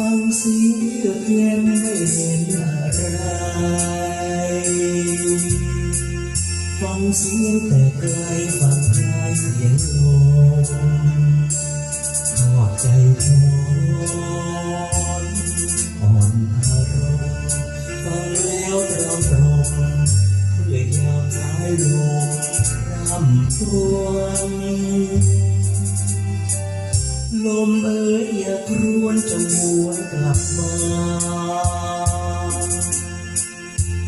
ฟังเยือกเย็นไม่เห็นอะไรฟังเสียงแต่ไกลฟังคลายเสียงลมทอดใจทอนอ่อนอารมณ์ฟังแล้วตรอมตรมเพื่อยามสายลมรำทวง ลมเอ๋ยอย่าครวนจงหวนกลับมา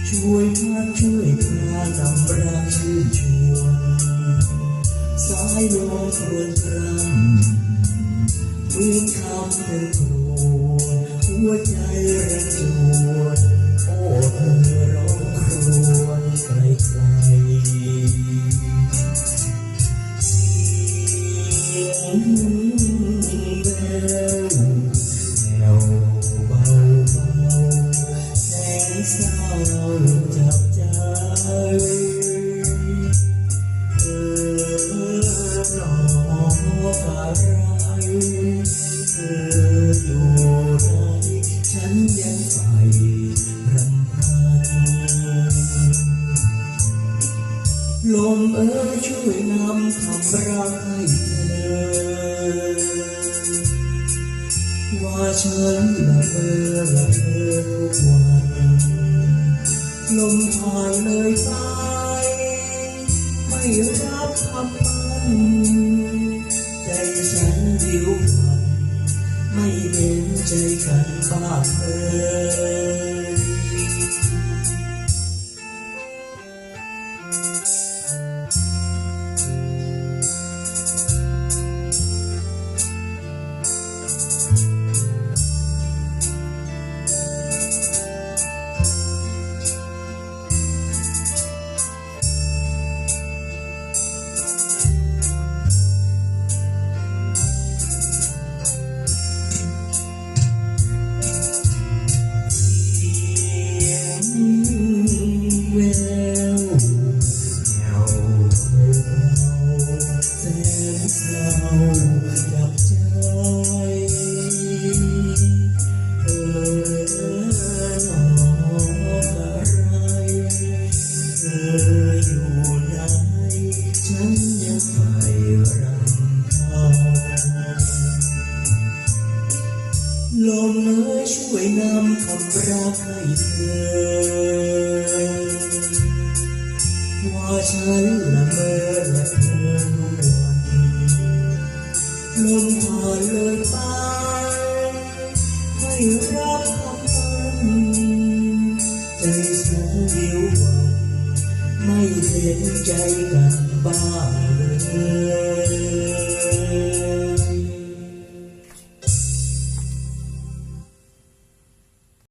ช่วยพัดช่วยพาดำรักชื่นชวนสายลมครวนครำเหมือนคำเป็นครวนหัวใจระจวนโอ้เธอร้องครวนไกลไกลเสียง เศร้าจับใจเธอหนอกอะไรเธออยู่ไหนฉันยังใฝ่รำพันลมเอ๋ยช่วยนำคำรักให้เธอว่าฉันละเมอละเมอทุกวัน ลมผ่านเลยไป ไม่รับคำมันใจฉันวิวพันไม่เห็นใจกันบ้างเลย ออยู่ไหนฉันยังใฝ่รำพันลมเอ๋ยช่วยนำคำรักให้เธอว่าฉันละเมอและเธอทุกวันลมผ่านเลยไปไม่รับคำมันใจฉันวิวหวันไม่เห็ นใจกันบ้างเลย